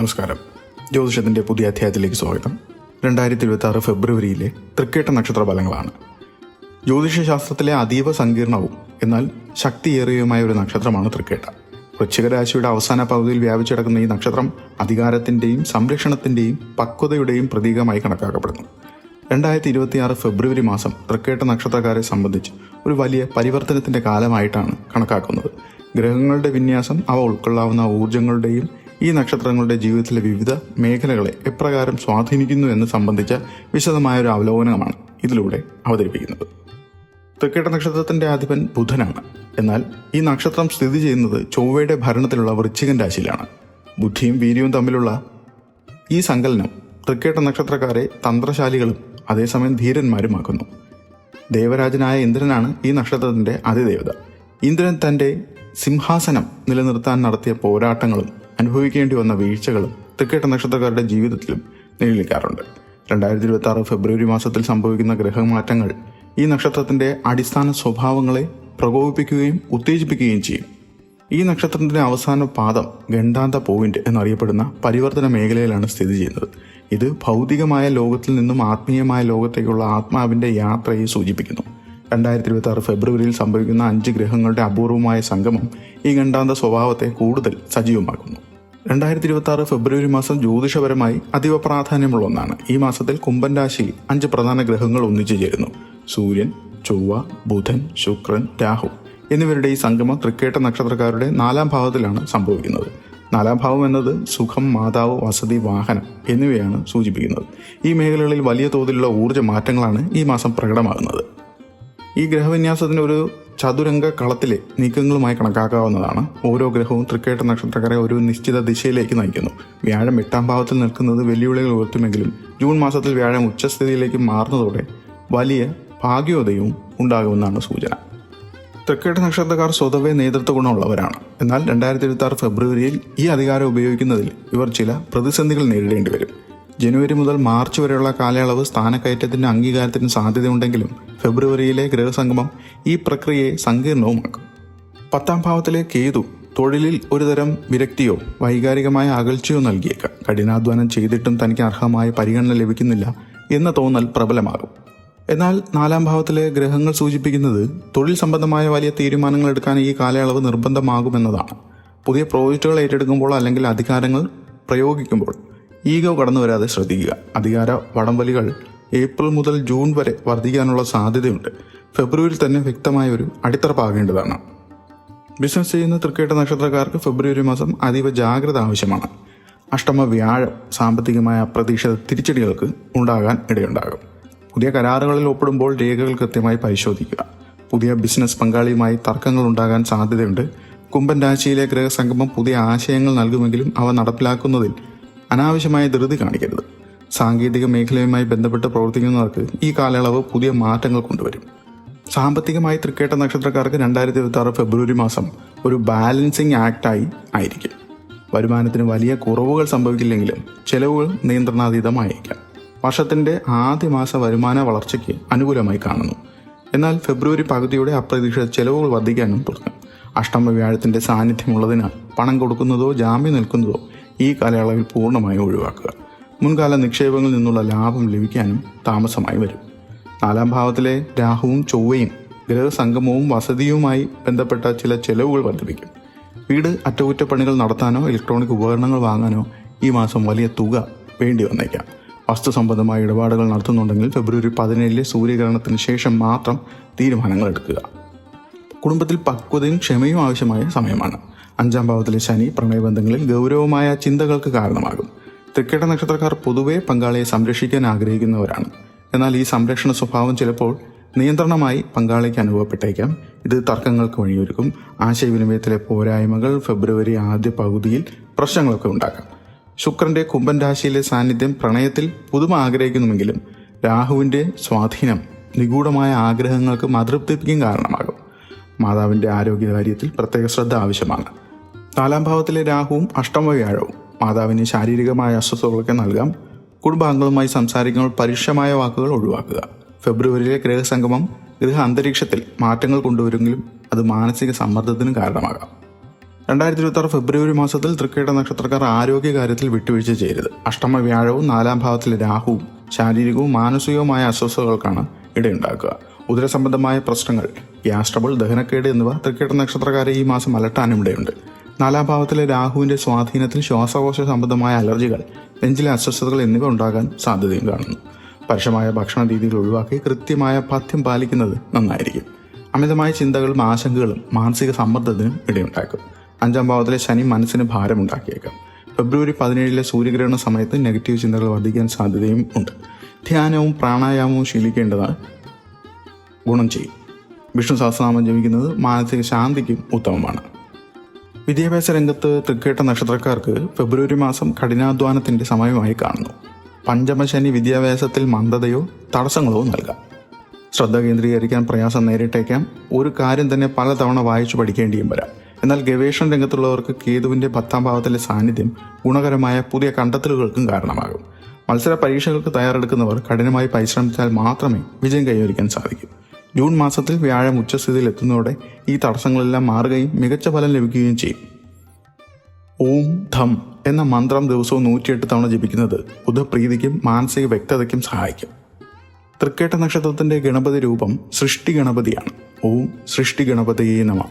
നമസ്കാരം. ജ്യോതിഷത്തിന്റെ പുതിയ അധ്യായത്തിലേക്ക് സ്വാഗതം. രണ്ടായിരത്തി ഇരുപത്തി ആറ് ഫെബ്രുവരിയിലെ തൃക്കേട്ട നക്ഷത്ര ഫലങ്ങളാണ്. ജ്യോതിഷശാസ്ത്രത്തിലെ അതീവ സങ്കീർണവും എന്നാൽ ശക്തിയേറിയതുമായ ഒരു നക്ഷത്രമാണ് തൃക്കേട്ട. വൃശ്ചികരാശിയുടെ അവസാന പകുതിയിൽ വ്യാപിച്ചിടക്കുന്ന ഈ നക്ഷത്രം അധികാരത്തിന്റെയും സംരക്ഷണത്തിന്റെയും പക്വതയുടെയും പ്രതീകമായി കണക്കാക്കപ്പെടുന്നു. രണ്ടായിരത്തി ഇരുപത്തിയാറ് ഫെബ്രുവരി മാസം തൃക്കേട്ട നക്ഷത്രക്കാരെ സംബന്ധിച്ച് ഒരു വലിയ പരിവർത്തനത്തിന്റെ കാലമായിട്ടാണ് കണക്കാക്കുന്നത്. ഗ്രഹങ്ങളുടെ വിന്യാസം അവ ഉൾക്കൊള്ളാവുന്ന ഊർജങ്ങളുടെയും ഈ നക്ഷത്രങ്ങളുടെ ജീവിതത്തിലെ വിവിധ മേഖലകളെ എപ്രകാരം സ്വാധീനിക്കുന്നു എന്ന് സംബന്ധിച്ച വിശദമായ ഒരു അവലോകനമാണ് ഇതിലൂടെ അവതരിപ്പിക്കുന്നത്. തൃക്കേട്ട നക്ഷത്രത്തിന്റെ ആധിപൻ ബുധനാണ്. എന്നാൽ ഈ നക്ഷത്രം സ്ഥിതി ചെയ്യുന്നത് ചൊവ്വയുടെ ഭരണത്തിലുള്ള വൃശ്ചികൻ രാശിയിലാണ്. ബുദ്ധിയും വീര്യവും തമ്മിലുള്ള ഈ സങ്കലനം തൃക്കേട്ട നക്ഷത്രക്കാരെ തന്ത്രശാലികളും അതേസമയം ധീരന്മാരുമാക്കുന്നു. ദേവരാജനായ ഇന്ദ്രനാണ് ഈ നക്ഷത്രത്തിന്റെ അതിദേവത. ഇന്ദ്രൻ തന്റെ സിംഹാസനം നിലനിർത്താൻ നടത്തിയ പോരാട്ടങ്ങളും അനുഭവിക്കേണ്ടി വന്ന വീഴ്ചകളും തൃക്കേട്ട നക്ഷത്രക്കാരുടെ ജീവിതത്തിലും നിഴലിക്കാറുണ്ട്. രണ്ടായിരത്തി ഇരുപത്തി ആറ് ഫെബ്രുവരി മാസത്തിൽ സംഭവിക്കുന്ന ഗ്രഹമാറ്റങ്ങൾ ഈ നക്ഷത്രത്തിന്റെ അടിസ്ഥാന സ്വഭാവങ്ങളെ പ്രകോപിപ്പിക്കുകയും ഉത്തേജിപ്പിക്കുകയും ചെയ്യും. ഈ നക്ഷത്രത്തിന്റെ അവസാന പാദം ഗണ്ടാന്ത പോയിന്റ് എന്നറിയപ്പെടുന്ന പരിവർത്തന മേഖലയിലാണ് സ്ഥിതി ചെയ്യുന്നത്. ഇത് ഭൗതികമായ ലോകത്തിൽ നിന്നും ആത്മീയമായ ലോകത്തേക്കുള്ള ആത്മാവിന്റെ യാത്രയെ സൂചിപ്പിക്കുന്നു. രണ്ടായിരത്തി ഇരുപത്തി ആറ് ഫെബ്രുവരിയിൽ സംഭവിക്കുന്ന അഞ്ച് ഗ്രഹങ്ങളുടെ അപൂർവമായ സംഗമം ഈ ഗണ്ടാന്ത സ്വഭാവത്തെ കൂടുതൽ സജീവമാക്കുന്നു. രണ്ടായിരത്തി ഇരുപത്തി ആറ് ഫെബ്രുവരി മാസം ജ്യോതിഷപരമായി അതീവ പ്രാധാന്യമുള്ള ഒന്നാണ്. ഈ മാസത്തിൽ കുംഭൻ രാശിയിൽ അഞ്ച് പ്രധാന ഗ്രഹങ്ങൾ ഒന്നിച്ചു ചേരുന്നു. സൂര്യൻ ചൊവ്വ ബുധൻ ശുക്രൻ രാഹു എന്നിവരുടെ ഈ സംഗമം തൃക്കേട്ട നക്ഷത്രക്കാരുടെ നാലാം ഭാവത്തിലാണ് സംഭവിക്കുന്നത്. നാലാം ഭാവം എന്നത് സുഖം മാതാവ് വസതി വാഹനം എന്നിവയാണ് സൂചിപ്പിക്കുന്നത്. ഈ മേഖലകളിൽ വലിയ തോതിലുള്ള ഊർജ മാറ്റങ്ങളാണ് ഈ മാസം പ്രകടമാകുന്നത്. ഈ ഗ്രഹവിന്യാസത്തിന് ഒരു ചതുരംഗ കളത്തിലെ നീക്കങ്ങളുമായി കണക്കാക്കാവുന്നതാണ്. ഓരോ ഗ്രഹവും തൃക്കേട്ട നക്ഷത്രക്കാരെ ഒരു നിശ്ചിത ദിശയിലേക്ക് നയിക്കുന്നു. വ്യാഴം എട്ടാം ഭാവത്തിൽ നിൽക്കുന്നത് വെല്ലുവിളികൾ ഉയർത്തുമെങ്കിലും ജൂൺ മാസത്തിൽ വ്യാഴം ഉച്ചസ്ഥിതിയിലേക്ക് മാറുന്നതോടെ വലിയ ഭാഗ്യോദയവും ഉണ്ടാകുമെന്നാണ് സൂചന. തൃക്കേട്ട നക്ഷത്രക്കാർ സ്വതവേ നേതൃത്വ ഗുണമുള്ളവരാണ്. എന്നാൽ രണ്ടായിരത്തി ഇരുപത്തി ഫെബ്രുവരിയിൽ ഈ അധികാരം ഉപയോഗിക്കുന്നതിൽ ഇവർ ചില പ്രതിസന്ധികൾ നേരിടേണ്ടി വരും. ജനുവരി മുതൽ മാർച്ച് വരെയുള്ള കാലയളവ് സ്ഥാനക്കയറ്റത്തിന്റെ അംഗീകാരത്തിന് സാധ്യതയുണ്ടെങ്കിലും ഫെബ്രുവരിയിലെ ഗൃഹസംഗമം ഈ പ്രക്രിയയെ സങ്കീർണവുമാക്കും. പത്താം ഭാവത്തിലെ കേതു തൊഴിലിൽ ഒരുതരം വിരക്തിയോ വൈകാരികമായ അകൽച്ചയോ നൽകിയേക്കാം. കഠിനാധ്വാനം ചെയ്തിട്ടും തനിക്ക് അർഹമായ പരിഗണന ലഭിക്കുന്നില്ല എന്ന തോന്നൽ പ്രബലമാകും. എന്നാൽ നാലാം ഭാവത്തിലെ ഗ്രഹങ്ങൾ സൂചിപ്പിക്കുന്നത് തൊഴിൽ സംബന്ധമായ വലിയ തീരുമാനങ്ങൾ എടുക്കാൻ ഈ കാലയളവ് നിർബന്ധമാകുമെന്നതാണ്. പുതിയ പ്രോജക്റ്റുകൾ ഏറ്റെടുക്കുമ്പോൾ അല്ലെങ്കിൽ അധികാരങ്ങൾ പ്രയോഗിക്കുമ്പോൾ ഈഗോ കടന്നു വരാതെ ശ്രദ്ധിക്കുക. അധികാര വടംവലികൾ ഏപ്രിൽ മുതൽ ജൂൺ വരെ വർദ്ധിക്കാനുള്ള സാധ്യതയുണ്ട്. ഫെബ്രുവരിയിൽ തന്നെ വ്യക്തമായ ഒരു അടിത്തറ പാകേണ്ടതാണ് ബിസിനസ് ചെയ്യുന്ന തൃക്കേട്ട നക്ഷത്രക്കാർക്ക് ഫെബ്രുവരി മാസം അതീവ ജാഗ്രത ആവശ്യമാണ്. അഷ്ടമ വ്യാഴം സാമ്പത്തികമായ അപ്രതീക്ഷിത തിരിച്ചടികൾക്ക് ഉണ്ടാകാൻ ഇടയുണ്ടാകും. പുതിയ കരാറുകളിൽ ഒപ്പിടുമ്പോൾ രേഖകൾ കൃത്യമായി പരിശോധിക്കുക. പുതിയ ബിസിനസ് പങ്കാളിയുമായി തർക്കങ്ങൾ ഉണ്ടാകാൻ സാധ്യതയുണ്ട്. കുംഭൻ രാശിയിലെ ഗ്രഹസംഗമം പുതിയ ആശയങ്ങൾ നൽകുമെങ്കിലും അവ നടപ്പിലാക്കുന്നതിൽ അനാവശ്യമായ ധൃതി കാണിക്കരുത്. സാങ്കേതിക മേഖലയുമായി ബന്ധപ്പെട്ട് പ്രവർത്തിക്കുന്നവർക്ക് ഈ കാലയളവ് പുതിയ മാറ്റങ്ങൾ കൊണ്ടുവരും. സാമ്പത്തികമായി തൃക്കേട്ട നക്ഷത്രക്കാർക്ക് രണ്ടായിരത്തി ഇരുപത്തി ആറ് ഫെബ്രുവരി മാസം ഒരു ബാലൻസിങ് ആക്ടായി ആയിരിക്കും. വരുമാനത്തിന് വലിയ കുറവുകൾ സംഭവിക്കില്ലെങ്കിലും ചെലവുകൾ നിയന്ത്രണാതീതമായേക്കാം. വർഷത്തിന്റെ ആദ്യ മാസ വരുമാന വളർച്ചയ്ക്ക് അനുകൂലമായി കാണുന്നു. എന്നാൽ ഫെബ്രുവരി പകുതിയോടെ അപ്രതീക്ഷിത ചെലവുകൾ വർദ്ധിക്കാനും തുടങ്ങും. അഷ്ടമ വ്യാഴത്തിന്റെ സാന്നിധ്യമുള്ളതിനാൽ പണം കൊടുക്കുന്നതോ ജാമ്യം നിൽക്കുന്നതോ ഈ കാലയളവിൽ പൂർണമായും ഒഴിവാക്കുക. മുൻകാല നിക്ഷേപങ്ങളിൽ നിന്നുള്ള ലാഭം ലഭിക്കാനും താമസമായി വരും. നാലാം ഭാവത്തിലെ രാഹുവും ചൊവ്വയും ഗ്രഹസംഗമവും വസതിയുമായി ബന്ധപ്പെട്ട ചില ചെലവുകൾ വർദ്ധിപ്പിക്കും. വീട് അറ്റകുറ്റപ്പണികൾ നടത്താനോ ഇലക്ട്രോണിക് ഉപകരണങ്ങൾ വാങ്ങാനോ ഈ മാസം വലിയ തുക വേണ്ടി വന്നേക്കാം. വസ്തു സംബന്ധമായ ഇടപാടുകൾ നടത്തുന്നുണ്ടെങ്കിൽ ഫെബ്രുവരി പതിനേഴിലെ സൂര്യഗ്രഹണത്തിന് ശേഷം മാത്രം തീരുമാനങ്ങൾ എടുക്കുക. കുടുംബത്തിൽ പക്വതയും ക്ഷമയും ആവശ്യമായ സമയമാണ്. അഞ്ചാം ഭാവത്തിലെ ശനി പ്രണയബന്ധങ്ങളിൽ ഗൗരവമായ ചിന്തകൾക്ക് കാരണമാകും. തൃക്കേട നക്ഷത്രക്കാർ പൊതുവെ പങ്കാളിയെ സംരക്ഷിക്കാൻ ആഗ്രഹിക്കുന്നവരാണ്. എന്നാൽ ഈ സംരക്ഷണ സ്വഭാവം ചിലപ്പോൾ നിയന്ത്രണമായി പങ്കാളിക്ക് അനുഭവപ്പെട്ടേക്കാം. ഇത് തർക്കങ്ങൾക്ക് വഴിയൊരുക്കും. ആശയവിനിമയത്തിലെ പോരായ്മകൾ ഫെബ്രുവരി ആദ്യ പകുതിയിൽ പ്രശ്നങ്ങളൊക്കെ ഉണ്ടാക്കാം. ശുക്രന്റെ കുംഭൻ രാശിയിലെ സാന്നിധ്യം പ്രണയത്തിൽ പുതുമ ആഗ്രഹിക്കുന്നുവെങ്കിലും രാഹുവിന്റെ സ്വാധീനം നിഗൂഢമായ ആഗ്രഹങ്ങൾക്ക് മതൃപ്തിപ്പിക്കും കാരണമാകും. മാതാവിന്റെ ആരോഗ്യകാര്യത്തിൽ പ്രത്യേക ശ്രദ്ധ ആവശ്യമാണ്. നാലാം ഭാവത്തിലെ രാഹുവും അഷ്ടമ വ്യാഴവും മാതാവിന് ശാരീരികമായ അസ്വസ്ഥതകളൊക്കെ നൽകാം. കുടുംബാംഗങ്ങളുമായി സംസാരിക്കുമ്പോൾ പരുഷമായ വാക്കുകൾ ഒഴിവാക്കുക. ഫെബ്രുവരിയിലെ ഗ്രഹസംഗമം ഗൃഹ അന്തരീക്ഷത്തിൽ മാറ്റങ്ങൾ കൊണ്ടുവരുമെങ്കിലും അത് മാനസിക സമ്മർദ്ദത്തിന് കാരണമാകാം. രണ്ടായിരത്തി ഇരുപത്തി ഫെബ്രുവരി മാസത്തിൽ തൃക്കേട്ട നക്ഷത്രക്കാർ ആരോഗ്യകാര്യത്തിൽ വിട്ടുവീഴ്ച ചെയ്യരുത്. അഷ്ടമ വ്യാഴവും നാലാം ഭാവത്തിലെ രാഹുവും ശാരീരികവും മാനസികവുമായ അസ്വസ്ഥതകൾക്കാണ് ഇടയുണ്ടാക്കുക. ഉദരസംബന്ധമായ പ്രശ്നങ്ങൾ ഗ്യാസ്ട്രബിൾ ദഹനക്കേട് എന്നിവ തൃക്കേട്ട നക്ഷത്രക്കാരെ ഈ മാസം അലട്ടാനും ഇടയുണ്ട്. നാലാം ഭാവത്തിലെ രാഹുവിന്റെ സ്വാധീനത്തിൽ ശ്വാസകോശ സംബന്ധമായ അലർജികൾ നെഞ്ചിലെ അസ്വസ്ഥതകൾ എന്നിവ ഉണ്ടാകാൻ സാധ്യതയും കാണുന്നു. പരുഷമായ ഭക്ഷണ രീതികൾ ഒഴിവാക്കി കൃത്യമായ പഥ്യം പാലിക്കുന്നത് നന്നായിരിക്കും. അമിതമായ ചിന്തകളും ആശങ്കകളും മാനസിക സമ്മർദ്ദത്തിനും ഇടയുണ്ടാക്കും. അഞ്ചാം ഭാവത്തിലെ ശനി മനസ്സിന് ഭാരമുണ്ടാക്കിയേക്കാം ഫെബ്രുവരി പതിനേഴിലെ സൂര്യഗ്രഹണ സമയത്ത് നെഗറ്റീവ് ചിന്തകൾ വർദ്ധിക്കാൻ സാധ്യതയും ഉണ്ട്. ധ്യാനവും പ്രാണായാമവും ശീലിക്കേണ്ടതാണ്. ഗുണം ചെയ്യും. വിഷ്ണു സഹസ്രനാമം ജപിക്കുന്നത് മാനസിക ശാന്തിക്കും ഉത്തമമാണ്. വിദ്യാഭ്യാസ രംഗത്ത് തൃക്കേട്ട നക്ഷത്രക്കാർക്ക് ഫെബ്രുവരി മാസം കഠിനാധ്വാനത്തിന്റെ സമയമായി കാണുന്നു. പഞ്ചമശനി വിദ്യാഭ്യാസത്തിൽ മന്ദതയോ തടസ്സങ്ങളോ നൽകാം. ശ്രദ്ധ കേന്ദ്രീകരിക്കാൻ പ്രയാസം നേരിട്ടേക്കാം. ഒരു കാര്യം തന്നെ പലതവണ വായിച്ചു പഠിക്കേണ്ടിയും വരാം. എന്നാൽ ഗവേഷണ രംഗത്തുള്ളവർക്ക് കേതുവിന്റെ പത്താം ഭാവത്തിലെ സാന്നിധ്യം ഗുണകരമായ പുതിയ കണ്ടെത്തലുകൾക്കും കാരണമാകും. മത്സര പരീക്ഷകൾക്ക് തയ്യാറെടുക്കുന്നവർ കഠിനമായി പരിശ്രമിച്ചാൽ മാത്രമേ വിജയം കൈവരിക്കാൻ സാധിക്കൂ. ജൂൺ മാസത്തിൽ വ്യാഴം ഉച്ചസ്ഥിതിയിൽ എത്തുന്നതോടെ ഈ തടസ്സങ്ങളെല്ലാം മാറുകയും മികച്ച ഫലം ലഭിക്കുകയും ചെയ്യും. ഓം ധം എന്ന മന്ത്രം ദിവസവും നൂറ്റിയെട്ട് തവണ ജപിക്കുന്നത് ബുധപ്രീതിക്കും മാനസിക വ്യക്തതയ്ക്കും സഹായിക്കും. തൃക്കേട്ട നക്ഷത്രത്തിന്റെ ഗണപതി രൂപം സൃഷ്ടി ഗണപതിയാണ്. ഓം സൃഷ്ടി ഗണപതിയെ നമ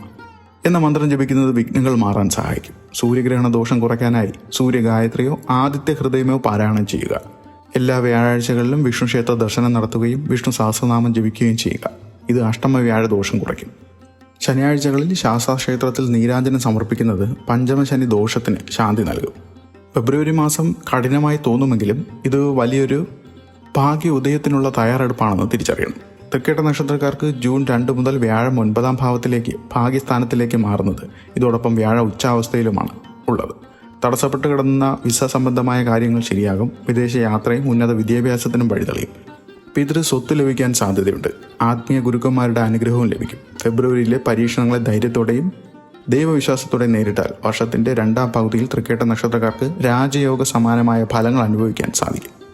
എന്ന മന്ത്രം ജപിക്കുന്നത് വിഘ്നങ്ങൾ മാറാൻ സഹായിക്കും. സൂര്യഗ്രഹണ ദോഷം കുറയ്ക്കാനായി സൂര്യഗായത്രിയോ ആദിത്യ ഹൃദയമോ പാരായണം ചെയ്യുക. എല്ലാ വ്യാഴാഴ്ചകളിലും വിഷ്ണു ക്ഷേത്ര ദർശനം നടത്തുകയും വിഷ്ണു സഹസ്രനാമം ജപിക്കുകയും ചെയ്യുക. ഇത് അഷ്ടമവ്യാഴ ദോഷം കുറയ്ക്കും. ശനിയാഴ്ചകളിൽ ശാസ്താക്ഷേത്രത്തിൽ നീരാഞ്ജനം സമർപ്പിക്കുന്നത് പഞ്ചമശനി ദോഷത്തിന് ശാന്തി നൽകും. ഫെബ്രുവരി മാസം കഠിനമായി തോന്നുമെങ്കിലും ഇത് വലിയൊരു ഭാഗ്യ ഉദയത്തിനുള്ള തയ്യാറെടുപ്പാണെന്ന് തിരിച്ചറിയണം. തൃക്കേട്ട നക്ഷത്രക്കാർക്ക് ജൂൺ രണ്ട് മുതൽ വ്യാഴം ഒൻപതാം ഭാവത്തിലേക്ക് ഭാഗ്യസ്ഥാനത്തിലേക്ക് മാറുന്നത് ഇതോടൊപ്പം വ്യാഴ ഉച്ചാവസ്ഥയിലുമാണ് ഉള്ളത്. തടസ്സപ്പെട്ട് കിടന്ന വിസ സംബന്ധമായ കാര്യങ്ങൾ ശരിയാകും. വിദേശ യാത്രയും ഉന്നത വിദ്യാഭ്യാസത്തിനും വഴിതെളിയും. പിതൃ സ്വത്ത് ലഭിക്കാൻ സാധ്യതയുണ്ട്. ആത്മീയ ഗുരുക്കന്മാരുടെ അനുഗ്രഹവും ലഭിക്കും. ഫെബ്രുവരിയിലെ പരീക്ഷണങ്ങളെ ധൈര്യത്തോടെയും ദൈവവിശ്വാസത്തോടെ നേരിട്ടാൽ വർഷത്തിന്റെ രണ്ടാം പകുതിയിൽ തൃക്കേട്ട നക്ഷത്രക്കാർക്ക് രാജയോഗ സമാനമായ ഫലങ്ങൾ അനുഭവിക്കാൻ സാധിക്കും.